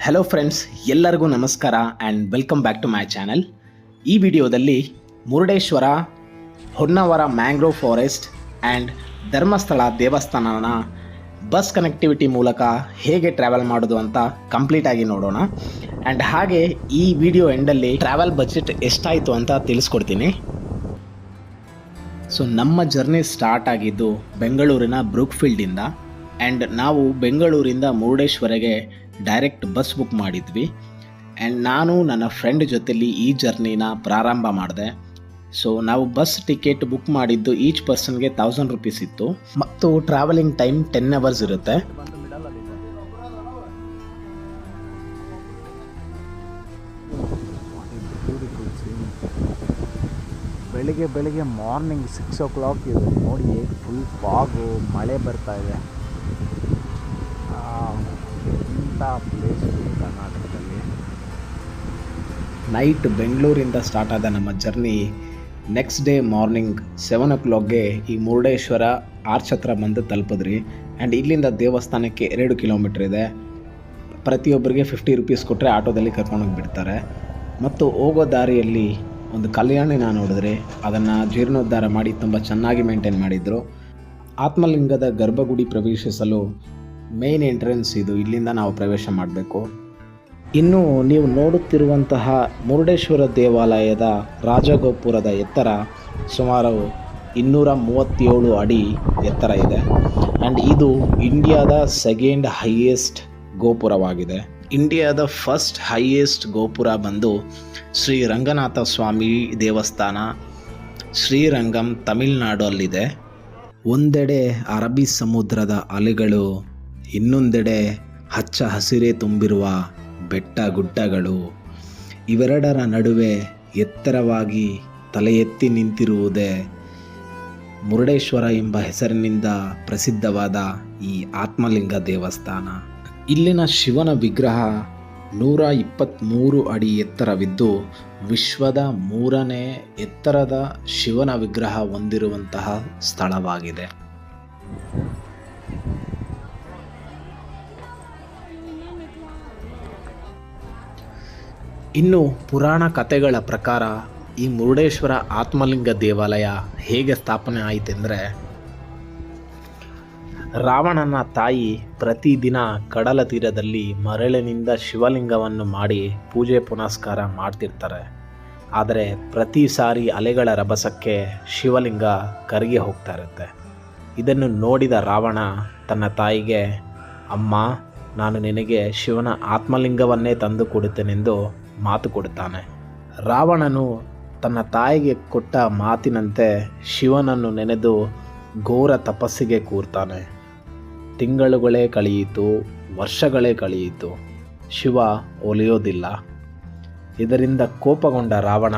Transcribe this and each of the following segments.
Hello friends ಎಲ್ಲರಿಗೂ ನಮಸ್ಕಾರ and welcome back to my channel ಈ ವಿಡಿಯೋದಲ್ಲಿ Murudeshwar, Honnavar mangrove forest and Dharmasthala ದೇವಸ್ಥಾನನ bus connectivity ಮೂಲಕ ಹೇಗೆ ಟ್ರಾವೆಲ್ ಮಾಡೋದು ಅಂತ ಕಂಪ್ಲೀಟಾಗಿ ನೋಡೋಣ. ಆ್ಯಂಡ್ ಹಾಗೆ ಈ ವಿಡಿಯೋ ಎಂಡಲ್ಲಿ ಟ್ರಾವೆಲ್ ಬಜೆಟ್ ಎಷ್ಟಾಯಿತು ಅಂತ ತಿಳಿಸ್ಕೊಡ್ತೀನಿ. ಸೊ ನಮ್ಮ ಜರ್ನಿ ಸ್ಟಾರ್ಟ್ ಆಗಿದ್ದು ಬೆಂಗಳೂರಿನ ಬ್ರೂಕ್ಫೀಲ್ಡಿಂದ ಆ್ಯಂಡ್ ನಾವು ಬೆಂಗಳೂರಿಂದ ಮುರುಡೇಶ್ವರಗೆ ಡೈರೆಕ್ಟ್ ಬಸ್ ಬುಕ್ ಮಾಡಿದ್ವಿ. ಆ್ಯಂಡ್ ನಾನು, ನನ್ನ ಫ್ರೆಂಡ್ ಜೊತೆಲಿ ಈ ಜರ್ನಿನ ಪ್ರಾರಂಭ ಮಾಡಿದೆ. ಸೊ ನಾವು ಬಸ್ ಟಿಕೆಟ್ ಬುಕ್ ಮಾಡಿದ್ದು ಈಚ್ ಪರ್ಸನ್ಗೆ ತೌಸಂಡ್ ರುಪೀಸ್ ಇತ್ತು. ಮತ್ತು ಟ್ರಾವೆಲಿಂಗ್ ಟೈಮ್ ಟೆನ್ ಅವರ್ಸ್ ಇರುತ್ತೆ. ಬೆಳಿಗ್ಗೆ ಬೆಳಿಗ್ಗೆ ಮಾರ್ನಿಂಗ್ ಸಿಕ್ಸ್ ಓ ಕ್ಲಾಕ್ ಇದೆ ನೋಡಿ ಫುಲ್ ಫಾಗು ಮಳೆ ಬರ್ತಾ ಇದೆ. ಇಂಥ ಪ್ಲೇಸ್ಗಳು ಕರ್ನಾಟಕದಲ್ಲಿ. ನೈಟ್ ಬೆಂಗಳೂರಿಂದ ಸ್ಟಾರ್ಟ್ ಆದ ನಮ್ಮ journey next day morning seven ಓ ಕ್ಲಾಕ್ಗೆ ಈ ಮುರುಡೇಶ್ವರ ಆರ್ಚ್ ಹತ್ರ ಬಂದು ತಲುಪಿದ್ರಿ. ಆ್ಯಂಡ್ ಇಲ್ಲಿಂದ ದೇವಸ್ಥಾನಕ್ಕೆ ಎರಡು ಕಿಲೋಮೀಟ್ರ್ ಇದೆ. ಪ್ರತಿಯೊಬ್ಬರಿಗೆ ಫಿಫ್ಟಿ ರುಪೀಸ್ ಕೊಟ್ಟರೆ ಆಟೋದಲ್ಲಿ ಕರ್ಕೊಂಡೋಗಿ ಬಿಡ್ತಾರೆ. ಮತ್ತು ಹೋಗೋ ದಾರಿಯಲ್ಲಿ ಒಂದು ಕಲ್ಯಾಣಿನ ನೋಡಿದ್ರೆ ಅದನ್ನು ಜೀರ್ಣೋದ್ಧಾರ ಮಾಡಿ ತುಂಬ ಚೆನ್ನಾಗಿ ಮೇಂಟೈನ್ ಮಾಡಿದರು. ಆತ್ಮಲಿಂಗದ ಗರ್ಭಗುಡಿ ಪ್ರವೇಶಿಸಲು ಮೇನ್ ಎಂಟ್ರೆನ್ಸ್ ಇದು. ಇಲ್ಲಿಂದ ನಾವು ಪ್ರವೇಶ ಮಾಡಬೇಕು. ಇನ್ನು ನೀವು ನೋಡುತ್ತಿರುವಂತಹ ಮುರುಡೇಶ್ವರ ದೇವಾಲಯದ ರಾಜಗೋಪುರದ ಎತ್ತರ ಸುಮಾರು ಇನ್ನೂರ ಮೂವತ್ತೇಳು ಅಡಿ ಎತ್ತರ ಇದೆ. ಆ್ಯಂಡ್ ಇದು ಇಂಡಿಯಾದ ಸೆಕೆಂಡ್ ಹೈಯೆಸ್ಟ್ ಗೋಪುರವಾಗಿದೆ. ಇಂಡಿಯಾದ ಫಸ್ಟ್ ಹೈಯೆಸ್ಟ್ ಗೋಪುರ ಬಂದು ಶ್ರೀ ರಂಗನಾಥ ಸ್ವಾಮಿ ದೇವಸ್ಥಾನ ಶ್ರೀರಂಗಂ ತಮಿಳುನಾಡಲ್ಲಿದೆ. ಒಂದೆಡೆ ಅರಬ್ಬಿ ಸಮುದ್ರದ ಅಲೆಗಳು, ಇನ್ನೊಂದೆಡೆ ಹಚ್ಚ ಹಸಿರೇ ತುಂಬಿರುವ ಬೆಟ್ಟ ಗುಡ್ಡಗಳು. ಇವೆರಡರ ನಡುವೆ ಎತ್ತರವಾಗಿ ತಲೆ ನಿಂತಿರುವುದೇ ಮುರುಡೇಶ್ವರ ಎಂಬ ಹೆಸರಿನಿಂದ ಪ್ರಸಿದ್ಧವಾದ ಈ ಆತ್ಮಲಿಂಗ ದೇವಸ್ಥಾನ. ಇಲ್ಲಿನ ಶಿವನ ವಿಗ್ರಹ ನೂರ ಇಪ್ಪತ್ತ್ಮೂರು ಅಡಿ ಎತ್ತರವಿದ್ದು ವಿಶ್ವದ ಮೂರನೇ ಎತ್ತರದ ಶಿವನ ವಿಗ್ರಹ ಹೊಂದಿರುವಂತಹ ಸ್ಥಳವಾಗಿದೆ. ಇನ್ನು ಪುರಾಣ ಕಥೆಗಳ ಪ್ರಕಾರ ಈ ಮುರುಡೇಶ್ವರ ಆತ್ಮಲಿಂಗ ದೇವಾಲಯ ಹೇಗೆ ಸ್ಥಾಪನೆ ಆಯಿತೆಂದರೆ ರಾವಣನ ತಾಯಿ ಪ್ರತಿದಿನ ಕಡಲ ತೀರದಲ್ಲಿ ಮರಳಿನಿಂದ ಶಿವಲಿಂಗವನ್ನು ಮಾಡಿ ಪೂಜೆ ಪುನಸ್ಕಾರ ಮಾಡ್ತಿರ್ತಾರೆ. ಆದರೆ ಪ್ರತಿ ಸಾರಿ ಅಲೆಗಳ ರಭಸಕ್ಕೆ ಶಿವಲಿಂಗ ಕರಗಿ ಹೋಗ್ತಾ ಇರುತ್ತೆ. ಇದನ್ನು ನೋಡಿದ ರಾವಣ ತನ್ನ ತಾಯಿಗೆ, ಅಮ್ಮ, ನಾನು ನಿನಗೆ ಶಿವನ ಆತ್ಮಲಿಂಗವನ್ನೇ ತಂದು ಕೊಡುತ್ತೇನೆಂದು ಮಾತು ಕೊಡುತ್ತಾನೆ. ರಾವಣನು ತನ್ನ ತಾಯಿಗೆ ಕೊಟ್ಟ ಮಾತಿನಂತೆ ಶಿವನನ್ನು ನೆನೆದು ಘೋರ ತಪಸ್ಸಿಗೆ ಕೂರ್ತಾನೆ. ತಿಂಗಳುಗಳೇ ಕಳೆಯಿತು, ವರ್ಷಗಳೇ ಕಳೆಯಿತು. ಶಿವ ಒಲಿಯೋದಿಲ್ಲ. ಇದರಿಂದ ಕೋಪಗೊಂಡ ರಾವಣ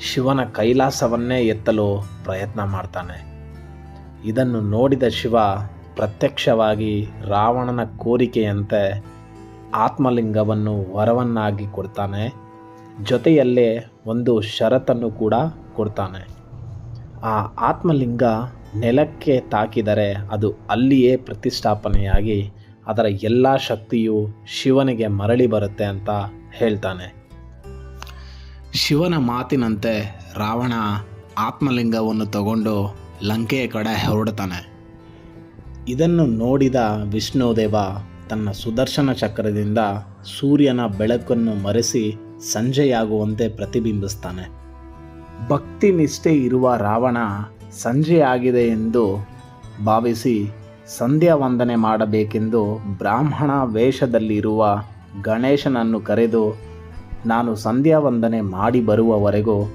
ಶಿವನ ಕೈಲಾಸವನ್ನೇ ಎತ್ತಲು ಪ್ರಯತ್ನ ಮಾಡ್ತಾನೆ. ಇದನ್ನು ನೋಡಿದ ಶಿವ ಪ್ರತ್ಯಕ್ಷವಾಗಿ ರಾವಣನ ಕೋರಿಕೆಯಂತೆ ಆತ್ಮಲಿಂಗವನ್ನು ವರವನ್ನಾಗಿ ಕೊಡ್ತಾನೆ. ಜೊತೆಯಲ್ಲೇ ಒಂದು ಷರತ್ತನ್ನು ಕೂಡ ಕೊಡ್ತಾನೆ. ಆ ಆತ್ಮಲಿಂಗ ನೆಲಕ್ಕೆ ತಾಕಿದರೆ ಅದು ಅಲ್ಲಿಯೇ ಪ್ರತಿಷ್ಠಾಪನೆಯಾಗಿ ಅದರ ಎಲ್ಲ ಶಕ್ತಿಯು ಶಿವನಿಗೆ ಮರಳಿ ಬರುತ್ತೆ ಅಂತ ಹೇಳ್ತಾನೆ. ಶಿವನ ಮಾತಿನಂತೆ ರಾವಣ ಆತ್ಮಲಿಂಗವನ್ನು ತಗೊಂಡು ಲಂಕೆಯ ಕಡೆ ಹೊರಡ್ತಾನೆ ಇದನ್ನು ನೋಡಿದ ವಿಷ್ಣುದೇವ ತನ್ನ ಸುದರ್ಶನ ಚಕ್ರದಿಂದ ಸೂರ್ಯನ ಬೆಳಕನ್ನು ಮರೆಸಿ ಸಂಜೆಯಾಗುವಂತೆ ಪ್ರತಿಬಿಂಬಿಸ್ತಾನೆ. ಭಕ್ತಿ ನಿಷ್ಠೆ ಇರುವ ರಾವಣ ಸಂಜೆಯಾಗಿದೆ ಎಂದು ಭಾವಿಸಿ ಸಂಧ್ಯಾ ವಂದನೆ ಮಾಡಬೇಕೆಂದು ಬ್ರಾಹ್ಮಣ ವೇಷದಲ್ಲಿರುವ ಗಣೇಶನನ್ನು ಕರೆದು ನಾನು ಸಂಧ್ಯಾ ವಂದನೆ ಮಾಡಿ ಬರುವವರೆಗೂ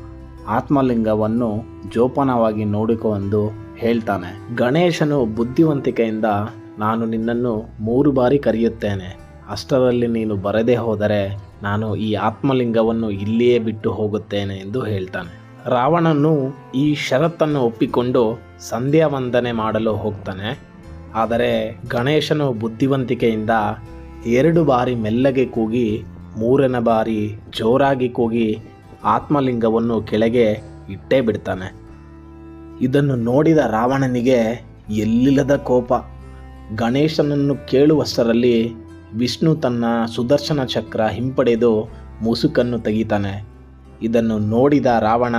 ಆತ್ಮಲಿಂಗವನ್ನು ಜೋಪಾನವಾಗಿ ನೋಡಿಕೊಂಡು ಹೇಳ್ತಾನೆ. ಗಣೇಶನು ಬುದ್ಧಿವಂತಿಕೆಯಿಂದ ನಾನು ನಿನ್ನನ್ನು ಮೂರು ಬಾರಿ ಕರೆಯುತ್ತೇನೆ. ಅಷ್ಟರಲ್ಲಿ ನೀನು ಬರದೇ ಹೋದರೆ ನಾನು ಈ ಆತ್ಮಲಿಂಗವನ್ನು ಇಲ್ಲಿಯೇ ಬಿಟ್ಟು ಹೋಗುತ್ತೇನೆ ಎಂದು ಹೇಳ್ತಾನೆ. ರಾವಣನು ಈ ಷರತ್ತನ್ನು ಒಪ್ಪಿಕೊಂಡು ಸಂಧ್ಯಾ ವಂದನೆ ಮಾಡಲು ಹೋಗ್ತಾನೆ. ಆದರೆ ಗಣೇಶನು ಬುದ್ಧಿವಂತಿಕೆಯಿಂದ ಎರಡು ಬಾರಿ ಮೆಲ್ಲಗೆ ಕೂಗಿ, ಮೂರನೇ ಬಾರಿ ಜೋರಾಗಿ ಕೂಗಿ ಆತ್ಮಲಿಂಗವನ್ನು ಕೆಳಗೆ ಇಟ್ಟೇ ಬಿಡ್ತಾನೆ. ಇದನ್ನು ನೋಡಿದ ರಾವಣನಿಗೆ ಎಲ್ಲಿಲ್ಲದ ಕೋಪ. ಗಣೇಶನನ್ನು ಕೇಳುವಷ್ಟರಲ್ಲಿ ವಿಷ್ಣು ತನ್ನ ಸುದರ್ಶನ ಚಕ್ರ ಹಿಂಪಡೆದು ಮುಸುಕನ್ನು ತೆಗಿತಾನೆ. ಇದನ್ನು ನೋಡಿದ ರಾವಣ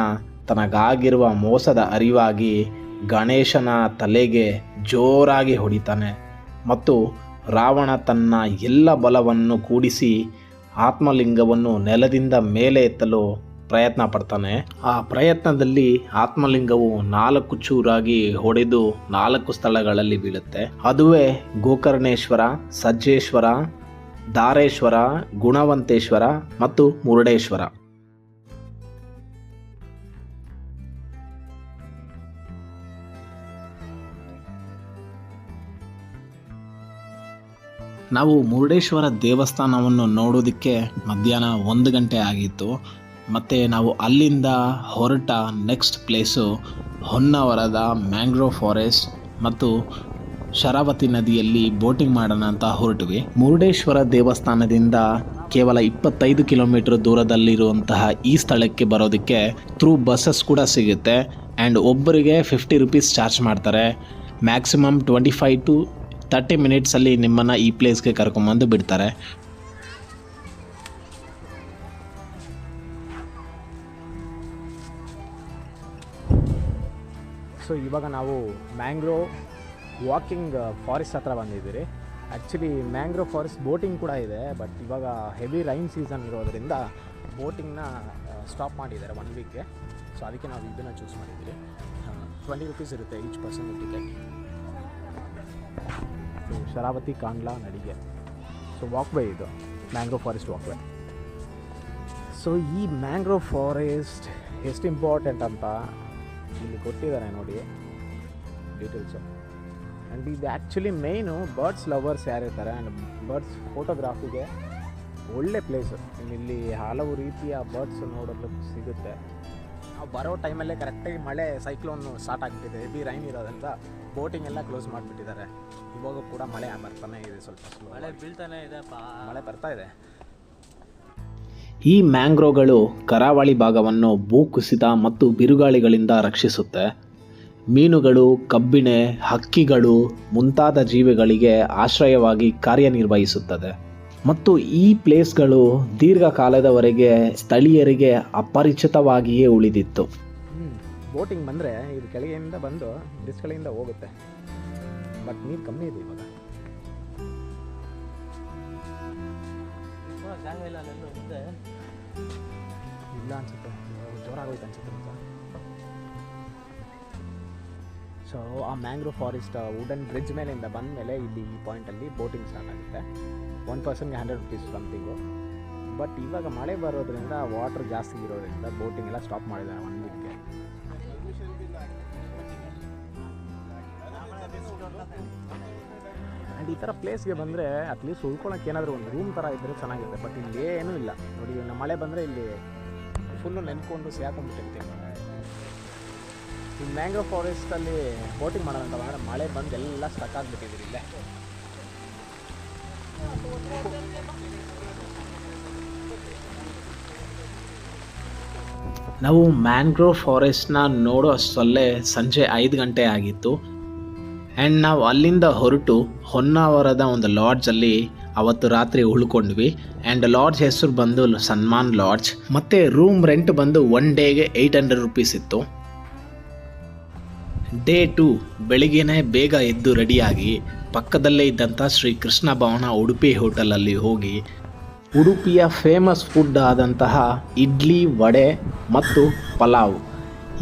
ತನಗಾಗಿರುವ ಮೋಸದ ಅರಿವಾಗಿ ಗಣೇಶನ ತಲೆಗೆ ಜೋರಾಗಿ ಹೊಡಿತಾನೆ ಮತ್ತು ರಾವಣ ತನ್ನ ಎಲ್ಲ ಬಲವನ್ನು ಕೂಡಿಸಿ ಆತ್ಮಲಿಂಗವನ್ನು ನೆಲದಿಂದ ಮೇಲೆ ಎತ್ತಲು ಪ್ರಯತ್ನ ಪಡ್ತಾನೆ. ಆ ಪ್ರಯತ್ನದಲ್ಲಿ ಆತ್ಮಲಿಂಗವು ನಾಲ್ಕು ಚೂರಾಗಿ ಹೊಡೆದು ನಾಲ್ಕು ಸ್ಥಳಗಳಲ್ಲಿ ಬೀಳುತ್ತೆ. ಅದುವೇ ಗೋಕರ್ಣೇಶ್ವರ, ಸಜ್ಜೇಶ್ವರ, ದಾರೇಶ್ವರ, ಗುಣವಂತೇಶ್ವರ ಮತ್ತು ಮುರುಡೇಶ್ವರ. ನಾವು ಮುರುಡೇಶ್ವರ ದೇವಸ್ಥಾನವನ್ನು ನೋಡೋದಕ್ಕೆ ಮಧ್ಯಾಹ್ನ ಒಂದು ಗಂಟೆ ಆಗಿತ್ತು. ಮತ್ತು ನಾವು ಅಲ್ಲಿಂದ ಹೊರಟ ನೆಕ್ಸ್ಟ್ ಪ್ಲೇಸು ಹೊನ್ನಾವರದ ಮ್ಯಾಂಗ್ರೋವ್ ಫಾರೆಸ್ಟ್ ಮತ್ತು ಶರಾವತಿ ನದಿಯಲ್ಲಿ ಬೋಟಿಂಗ್ ಮಾಡೋಣ ಅಂತ ಹೊರಟ್ವಿ. ಮುರುಡೇಶ್ವರ ದೇವಸ್ಥಾನದಿಂದ ಕೇವಲ ಇಪ್ಪತ್ತೈದು ಕಿಲೋಮೀಟರ್ ದೂರದಲ್ಲಿರುವಂತಹ ಈ ಸ್ಥಳಕ್ಕೆ ಬರೋದಕ್ಕೆ ಥ್ರೂ ಬಸ್ಸಸ್ ಕೂಡ ಸಿಗುತ್ತೆ. ಆ್ಯಂಡ್ ಒಬ್ಬರಿಗೆ ಫಿಫ್ಟಿ ರುಪೀಸ್ ಚಾರ್ಜ್ ಮಾಡ್ತಾರೆ. Maximum twenty five to thirty ಮಿನಿಟ್ಸಲ್ಲಿ ನಿಮ್ಮನ್ನು ಈ ಪ್ಲೇಸ್ಗೆ ಕರ್ಕೊಂಬಂದು ಬಿಡ್ತಾರೆ. ಸೊ ಇವಾಗ ನಾವು ಮ್ಯಾಂಗ್ರೋ ವಾಕಿಂಗ್ ಫಾರೆಸ್ಟ್ ಹತ್ರ ಬಂದಿದ್ದೀರಿ. ಆ್ಯಕ್ಚುಲಿ ಮ್ಯಾಂಗ್ರೋ ಫಾರೆಸ್ಟ್ ಬೋಟಿಂಗ್ ಕೂಡ ಇದೆ ಬಟ್ ಇವಾಗ ಹೆವಿ ರೈನ್ ಸೀಸನ್ ಇರೋದರಿಂದ ಬೋಟಿಂಗ್ನ ಸ್ಟಾಪ್ ಮಾಡಿದ್ದಾರೆ ಒನ್ ವೀಕ್ಗೆ ಸೊ ಅದಕ್ಕೆ ನಾವು ಇದನ್ನು ಚೂಸ್ ಮಾಡಿದ್ದೀರಿ. ಟ್ವೆಂಟಿ ರುಪೀಸ್ ಇರುತ್ತೆ ಈಚ್ ಪರ್ಸನ್ ಟಿಕೆಟ್ ಶರಾವತಿ ಕಾಂಡ್ಲಾ ನಡಿಗೆ. ಸೊ ವಾಕ್ವೇ ಇದು ಮ್ಯಾಂಗ್ರೋ ಫಾರೆಸ್ಟ್ ವಾಕ್ವೇ ಸೊ ಈ ಮ್ಯಾಂಗ್ರೋ ಫಾರೆಸ್ಟ್ ಎಷ್ಟು ಇಂಪಾರ್ಟೆಂಟ್ ಅಂತ ಇಲ್ಲಿ ಕೊಟ್ಟಿದ್ದಾರೆ ನೋಡಿ ಡೀಟೇಲ್ಸು ಆ್ಯಂಡ್ ಇದು ಆ್ಯಕ್ಚುಲಿ ಮೇನು ಬರ್ಡ್ಸ್ ಲವರ್ಸ್ ಯಾರಿರ್ತಾರೆ ಆ್ಯಂಡ್ ಬರ್ಡ್ಸ್ ಫೋಟೋಗ್ರಾಫಿಗೆ ಒಳ್ಳೆ ಪ್ಲೇಸು ಇಲ್ಲಿ ಹಲವು ರೀತಿಯ ಬರ್ಡ್ಸ್ ನೋಡಲು ಸಿಗುತ್ತೆ. ನಾವು ಬರೋ ಟೈಮಲ್ಲೇ ಕರೆಕ್ಟಾಗಿ ಮಳೆ ಸೈಕ್ಲೋನ್ ಸ್ಟಾರ್ಟ್ ಆಗಿಬಿಟ್ಟಿದೆ. ಹೆವಿ ರೈನ್ ಇರೋದ್ರಿಂದ ಬೋಟಿಂಗ್ ಎಲ್ಲ ಕ್ಲೋಸ್ ಮಾಡಿಬಿಟ್ಟಿದ್ದಾರೆ. ಇವಾಗ ಕೂಡ ಮಳೆ ಬರ್ತಾನೆ ಇದೆ ಸ್ವಲ್ಪ ಮಳೆ. ಬೀಳ್ತಾನೆ ಇದೆ ಮಳೆ ಬರ್ತಾ ಇದೆ. ಈ ಮ್ಯಾಂಗ್ರೋಗಳು ಕರಾವಳಿ ಭಾಗವನ್ನು ಭೂಕುಸಿತ ಮತ್ತು ಬಿರುಗಾಳಿಗಳಿಂದ ರಕ್ಷಿಸುತ್ತೆ. ಮೀನುಗಳು ಕಬ್ಬಿಣೆ ಹಕ್ಕಿಗಳು ಮುಂತಾದ ಜೀವಿಗಳಿಗೆ ಆಶ್ರಯವಾಗಿ ಕಾರ್ಯನಿರ್ವಹಿಸುತ್ತದೆ. ಮತ್ತು ಈ ಪ್ಲೇಸ್ಗಳು ದೀರ್ಘಕಾಲದವರೆಗೆ ಸ್ಥಳೀಯರಿಗೆ ಅಪರಿಚಿತವಾಗಿಯೇ ಉಳಿದಿತ್ತು. ಬೋಟಿಂಗ್ ಬಂದರೆ ಇದು ಕೆಳಗೆಯಿಂದ ಬಂದು ಬ್ರಿಡ್ಜ್ ಕೆಳಗಿಂದ ಹೋಗುತ್ತೆ. ಬಟ್ ನೀರು ಕಮ್ಮಿ ಇದೆ ಇವಾಗ. ಇಲ್ಲ ಅನ್ಸುತ್ತೆ. ಜೋರಾಗೋಯ್ತು ಅನ್ಸುತ್ತೆ. ಸೊ ಆ ಮ್ಯಾಂಗ್ರೋ ಫಾರೆಸ್ಟ್ ವುಡನ್ ಬ್ರಿಡ್ಜ್ ಮೇಲಿಂದ ಬಂದ ಮೇಲೆ ಇಲ್ಲಿ ಈ ಪಾಯಿಂಟಲ್ಲಿ ಬೋಟಿಂಗ್ ಸ್ಟಾರ್ಟ್ ಆಗುತ್ತೆ. ಒನ್ ಪರ್ಸನ್ಗೆ ಹಂಡ್ರೆಡ್ ರುಪೀಸ್ ಸಮಥಿಂಗು ಬಟ್ ಇವಾಗ ಮಳೆ ಬರೋದ್ರಿಂದ ವಾಟರ್ ಜಾಸ್ತಿ ಇರೋದ್ರಿಂದ ಬೋಟಿಂಗ್ ಎಲ್ಲ ಸ್ಟಾಪ್ ಮಾಡಿದ್ದಾರೆ ಒನ್ ವೀಕ್ಗೆ ಆ್ಯಂಡ್ ಈ ಥರ ಪ್ಲೇಸ್ಗೆ ಬಂದರೆ ಅಟ್ಲೀಸ್ಟ್ ಉಳ್ಕೊಳಕ್ಕೆ ಏನಾದರೂ ಒಂದು ರೂಮ್ ಥರ ಇದ್ದರೆ ಚೆನ್ನಾಗಿರುತ್ತೆ. ಬಟ್ ಇಲ್ಲಿ ಏನೂ ಇಲ್ಲ. ನೋಡಿ ಮಳೆ ಬಂದರೆ ಇಲ್ಲಿ ಫುಲ್ಲು ನೆನ್ಕೊಂಡು ಸಿಗಾಕೊಂಡ್ಬಿಟ್ಟಿರ್ತೀವಿ ಈ ಮ್ಯಾಂಗ್ರೋ ಫಾರೆಸ್ಟಲ್ಲಿ ಬೋಟಿಂಗ್ ಮಾಡೋಣ ಅಂತ ಮಳೆ ಬಂದು ಎಲ್ಲ ಸ್ಟಕ್ ಆಗಿಬಿಟ್ಟಿದ್ದೀರಿ ಇಲ್ಲೇ. ನಾವು ಮ್ಯಾಂಗ್ರೋ ಫಾರೆಸ್ಟ್ನ ನೋಡೋ ಅಷ್ಟರಲ್ಲೇ ಸಂಜೆ ಐದು ಗಂಟೆ ಆಗಿತ್ತು. ಆ್ಯಂಡ್ ನಾವು ಅಲ್ಲಿಂದ ಹೊರಟು ಹೊನ್ನಾವರದ ಒಂದು ಲಾಡ್ಜಲ್ಲಿ ಅವತ್ತು ರಾತ್ರಿ ಉಳ್ಕೊಂಡ್ವಿ. ಆ್ಯಂಡ್ ಲಾಡ್ಜ್ ಹೆಸರು ಬಂದು ಸನ್ಮಾನ್ ಲಾಡ್ಜ್ ಮತ್ತು ರೂಮ್ ರೆಂಟ್ ಬಂದು ಒನ್ ಡೇಗೆ ಏಯ್ಟ್ ಹಂಡ್ರೆಡ್ ರುಪೀಸ್ ಇತ್ತು. ಡೇ ಟು ಬೆಳಿಗ್ಗೆನೇ ಬೇಗ ಎದ್ದು ರೆಡಿಯಾಗಿ ಪಕ್ಕದಲ್ಲೇ ಇದ್ದಂಥ ಶ್ರೀ ಕೃಷ್ಣ ಭವನ ಉಡುಪಿ ಹೋಟೆಲಲ್ಲಿ ಹೋಗಿ ಉಡುಪಿಯ ಫೇಮಸ್ ಫುಡ್ ಆದಂತಹ ಇಡ್ಲಿ, ವಡೆ ಮತ್ತು ಪಲಾವ್.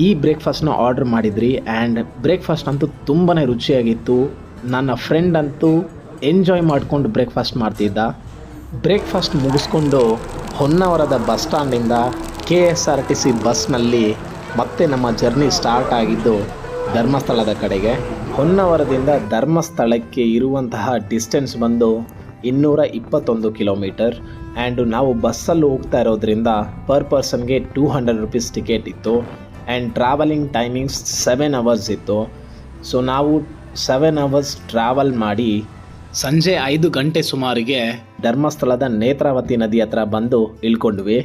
ಈ ಬ್ರೇಕ್ಫಾಸ್ಟ್ನ ಆರ್ಡ್ರ್ ಮಾಡಿದ್ರಿ ಆ್ಯಂಡ್ ಬ್ರೇಕ್ಫಾಸ್ಟ್ ಅಂತೂ ತುಂಬಾ ರುಚಿಯಾಗಿತ್ತು. ನನ್ನ ಫ್ರೆಂಡ್ ಅಂತೂ ಎಂಜಾಯ್ ಮಾಡಿಕೊಂಡು ಬ್ರೇಕ್ಫಾಸ್ಟ್ ಮಾಡ್ತಿದ್ದ. ಬ್ರೇಕ್ಫಾಸ್ಟ್ ಮುಗಿಸ್ಕೊಂಡು ಹೊನ್ನಾವರದ bus ಸ್ಟ್ಯಾಂಡಿಂದ K S R T C ಬಸ್ನಲ್ಲಿ ಮತ್ತೆ ನಮ್ಮ ಜರ್ನಿ ಸ್ಟಾರ್ಟ್ ಆಗಿದ್ದು ಧರ್ಮಸ್ಥಳದ ಕಡೆಗೆ. ಹೊನ್ನವರದಿಂದ ಧರ್ಮಸ್ಥಳಕ್ಕೆ ಇರುವಂತಹ ಡಿಸ್ಟೆನ್ಸ್ ಬಂದು ಇನ್ನೂರ ಇಪ್ಪತ್ತೊಂದು ಕಿಲೋಮೀಟರ್ ಆ್ಯಂಡ್ ನಾವು ಬಸ್ಸಲ್ಲಿ ಹೋಗ್ತಾ ಇರೋದ್ರಿಂದ ಪರ್ ಪರ್ಸನ್ಗೆ ಟೂ ಹಂಡ್ರೆಡ್ ರುಪೀಸ್ ಟಿಕೆಟ್ ಇತ್ತು and travelling timings seven hours ಇತ್ತು. ಸೊ ನಾವು ಸೆವೆನ್ ಅವರ್ಸ್ ಟ್ರಾವೆಲ್ ಮಾಡಿ ಸಂಜೆ ಐದು ಗಂಟೆ ಸುಮಾರಿಗೆ ಧರ್ಮಸ್ಥಳದ ನೇತ್ರಾವತಿ ನದಿ ಹತ್ರ ಬಂದು ಇಳ್ಕೊಂಡ್ವಿ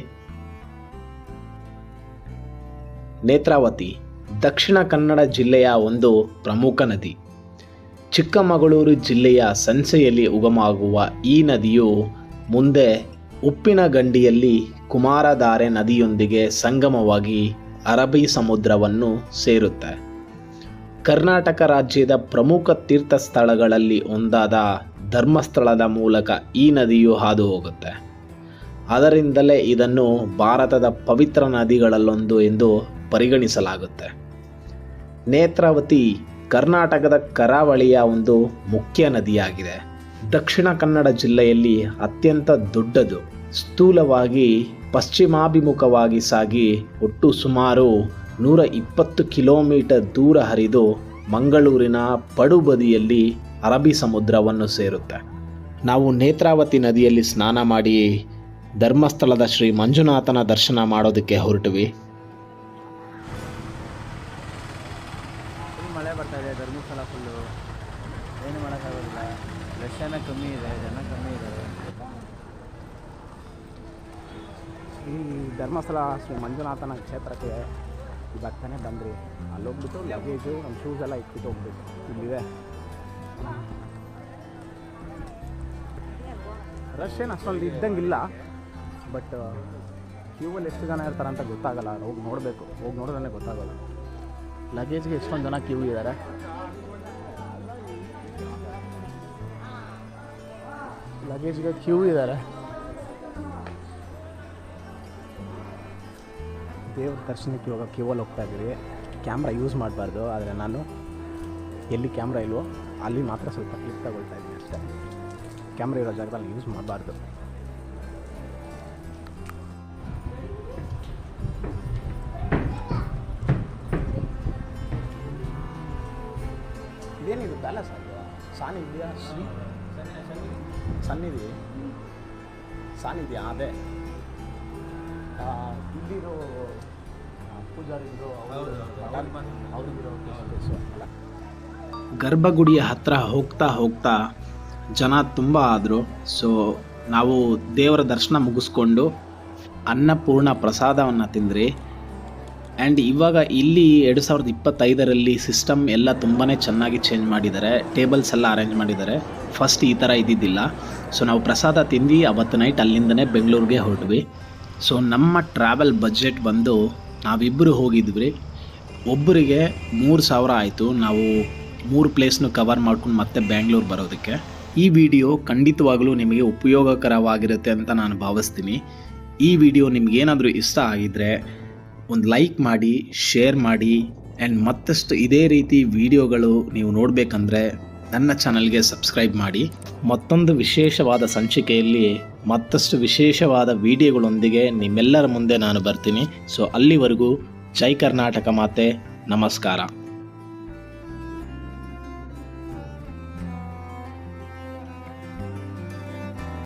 ನೇತ್ರಾವತಿ ದಕ್ಷಿಣ ಕನ್ನಡ ಜಿಲ್ಲೆಯ ಒಂದು ಪ್ರಮುಖ ನದಿ. ಚಿಕ್ಕಮಗಳೂರು ಜಿಲ್ಲೆಯ ಸಂಸೆಯಲ್ಲಿ ಉಗಮವಾಗುವ ಈ ನದಿಯು ಮುಂದೆ ಉಪ್ಪಿನ ಗಂಡಿಯಲ್ಲಿ ಕುಮಾರಧಾರೆ ನದಿಯೊಂದಿಗೆ ಸಂಗಮವಾಗಿ ಅರಬ್ಬಿ ಸಮುದ್ರವನ್ನು ಸೇರುತ್ತೆ. ಕರ್ನಾಟಕ ರಾಜ್ಯದ ಪ್ರಮುಖ ತೀರ್ಥ ಸ್ಥಳಗಳಲ್ಲಿ ಒಂದಾದ ಧರ್ಮಸ್ಥಳದ ಮೂಲಕ ಈ ನದಿಯು ಹಾದು ಹೋಗುತ್ತೆ ಅದರಿಂದಲೇ ಇದನ್ನು ಭಾರತದ ಪವಿತ್ರ ನದಿಗಳಲ್ಲೊಂದು ಎಂದು ಪರಿಗಣಿಸಲಾಗುತ್ತೆ. ನೇತ್ರಾವತಿ ಕರ್ನಾಟಕದ ಕರಾವಳಿಯ ಒಂದು ಮುಖ್ಯ ನದಿಯಾಗಿದೆ. ದಕ್ಷಿಣ ಕನ್ನಡ ಜಿಲ್ಲೆಯಲ್ಲಿ ಅತ್ಯಂತ ದೊಡ್ಡದು. ಸ್ಥೂಲವಾಗಿ ಪಶ್ಚಿಮಾಭಿಮುಖವಾಗಿ ಸಾಗಿ ಒಟ್ಟು ಸುಮಾರು ನೂರ ಇಪ್ಪತ್ತು ಕಿಲೋಮೀಟರ್ ದೂರ ಹರಿದು ಮಂಗಳೂರಿನ ಪಡುಬದಿಯಲ್ಲಿ ಅರಬ್ಬಿ ಸಮುದ್ರವನ್ನು ಸೇರುತ್ತೆ. ನಾವು ನೇತ್ರಾವತಿ ನದಿಯಲ್ಲಿ ಸ್ನಾನ ಮಾಡಿ ಧರ್ಮಸ್ಥಳದ ಶ್ರೀ ಮಂಜುನಾಥನ ದರ್ಶನ ಮಾಡೋದಕ್ಕೆ ಹೊರಟ್ವಿ. ಬರ್ತಾ ಸಲ ಫುಲ್ಲು ಏನು ಮಾಡೋಕ್ಕಾಗೋದಿಲ್ಲ. ರಷ್ಯಾನ ಕಮ್ಮಿ ಇದೆ ಜನ ಕಮ್ಮಿ ಇದೆ. ಈ ಧರ್ಮಸ್ಥಳ ಶ್ರೀ ಮಂಜುನಾಥನ ಕ್ಷೇತ್ರಕ್ಕೆ ಇವಾಗ ತಾನೇ ಬಂದ್ರಿ. ಅಲ್ಲೋಗ್ಬಿಟ್ಟು ಲಗೇಜು ನಮ್ಮ ಶೂಸ್ ಎಲ್ಲ ಇಟ್ಬಿಟ್ಟು ಹೋಗ್ಬೇಕು ಇಲ್ಲಿವೆ ರಶ್ ಏನು ಅಷ್ಟೊಂದು ಇದ್ದಂಗಿಲ್ಲ ಬಟ್ ಕ್ಯೂವಲ್ಲಿ ಎಷ್ಟು ಜನ ಇರ್ತಾರೆ ಅಂತ ಗೊತ್ತಾಗಲ್ಲ. ಹೋಗಿ ನೋಡಬೇಕು. ಹೋಗಿ ನೋಡಿದ್ರೆ ಗೊತ್ತಾಗಲ್ಲ. ಲಗೇಜ್ಗೆ ಎಷ್ಟೊಂದು ಜನ ಕ್ಯೂ ಇದ್ದಾರೆ ಲಗೇಜ್ಗೆ ಕ್ಯೂ ಇದ್ದಾರೆ ದೇವ್ರ ದರ್ಶನಕ್ಕೆ ಇವಾಗ ಕ್ಯೂವಲ್ಲಿ ಹೋಗ್ತಾ ಇದ್ದೀವಿ ಕ್ಯಾಮ್ರಾ ಯೂಸ್ ಮಾಡಬಾರ್ದು, ಆದರೆ ನಾನು ಎಲ್ಲಿ ಕ್ಯಾಮ್ರಾ ಇಲ್ವೋ ಅಲ್ಲಿ ಮಾತ್ರ ಸ್ವಲ್ಪ ಕ್ಲಿಕ್ ತಗೊಳ್ತಾ ಇದ್ದೀನಿ ಅಷ್ಟೇ. ಕ್ಯಾಮ್ರಾ ಇರೋ ಜಾಗದಲ್ಲಿ ಯೂಸ್ ಮಾಡಬಾರ್ದು. ಇದೇನಿದು ಪ್ಯಾಲೇಸ್ ಅಲ್ವಾ ಇದೆಯಾ ಶ್ರೀ ಸನ್ನಿಧಿ. ಸಾನ್ನಿಧಿ ಅದೇ ಆ, ಇಲ್ಲಿರೋ ಪೂಜಾರಿದ್ರು ಅವ್ರಿಗಿರೋ ಅಲ್ಲ. ಗರ್ಭಗುಡಿಯ ಹತ್ರ ಹೋಗ್ತಾ ಹೋಗ್ತಾ ಜನ ತುಂಬ ಆದರು. ಸೊ ನಾವು ದೇವರ ದರ್ಶನ ಮುಗಿಸ್ಕೊಂಡು ಅನ್ನಪೂರ್ಣ ಪ್ರಸಾದವನ್ನು ತಿಂದ್ರಿ. ಆ್ಯಂಡ್ ಇವಾಗ ಇಲ್ಲಿ ಎರಡು ಸಾವಿರದ ಇಪ್ಪತ್ತೈದರಲ್ಲಿ ಸಿಸ್ಟಮ್ ಎಲ್ಲ ತುಂಬಾ ಚೆನ್ನಾಗಿ ಚೇಂಜ್ ಮಾಡಿದ್ದಾರೆ. ಟೇಬಲ್ಸ್ ಎಲ್ಲ ಅರೇಂಜ್ ಮಾಡಿದ್ದಾರೆ. ಫಸ್ಟ್ ಈ ಥರ ಇದ್ದಿದ್ದಿಲ್ಲ. ಸೊ ನಾವು ಪ್ರಸಾದ ತಿಂದು ಅವತ್ತು ನೈಟ್ ಅಲ್ಲಿಂದನೇ ಬೆಂಗಳೂರಿಗೆ ಹೊರಟ್ವಿ. ಸೊ ನಮ್ಮ ಟ್ರಾವೆಲ್ ಬಜೆಟ್ ಬಂದು ನಾವಿಬ್ಬರು ಹೋಗಿದ್ವಿ. ಒಬ್ಬರಿಗೆ ಮೂರು ಸಾವಿರ ಆಯಿತು. ನಾವು ಮೂರು ಪ್ಲೇಸ್ನು ಕವರ್ ಮಾಡ್ಕೊಂಡು ಮತ್ತೆ ಬ್ಯಾಂಗ್ಳೂರು ಬರೋದಕ್ಕೆ. ಈ ವಿಡಿಯೋ ಖಂಡಿತವಾಗಲೂ ನಿಮಗೆ ಉಪಯೋಗಕರವಾಗಿರುತ್ತೆ ಅಂತ ನಾನು ಭಾವಿಸ್ತೀನಿ. ಈ ವಿಡಿಯೋ ನಿಮಗೇನಾದರೂ ಇಷ್ಟ ಆಗಿದ್ದರೆ ಒಂದು ಲೈಕ್ ಮಾಡಿ ಶೇರ್ ಮಾಡಿ ಆ್ಯಂಡ್ ಮತ್ತಷ್ಟು ಇದೇ ರೀತಿ ವಿಡಿಯೋಗಳು ನೀವು ನೋಡಬೇಕಂದ್ರೆ ನನ್ನ ಚಾನಲ್ಗೆ ಸಬ್ಸ್ಕ್ರೈಬ್ ಮಾಡಿ. ಮತ್ತೊಂದು ವಿಶೇಷವಾದ ಸಂಚಿಕೆಯಲ್ಲಿ ಮತ್ತಷ್ಟು ವಿಶೇಷವಾದ ವಿಡಿಯೋಗಳೊಂದಿಗೆ ನಿಮ್ಮೆಲ್ಲರ ಮುಂದೆ ನಾನು ಬರ್ತೀನಿ. ಸೊ ಅಲ್ಲಿವರೆಗೂ ಜೈ ಕರ್ನಾಟಕ ಮಾತೆ, ನಮಸ್ಕಾರ.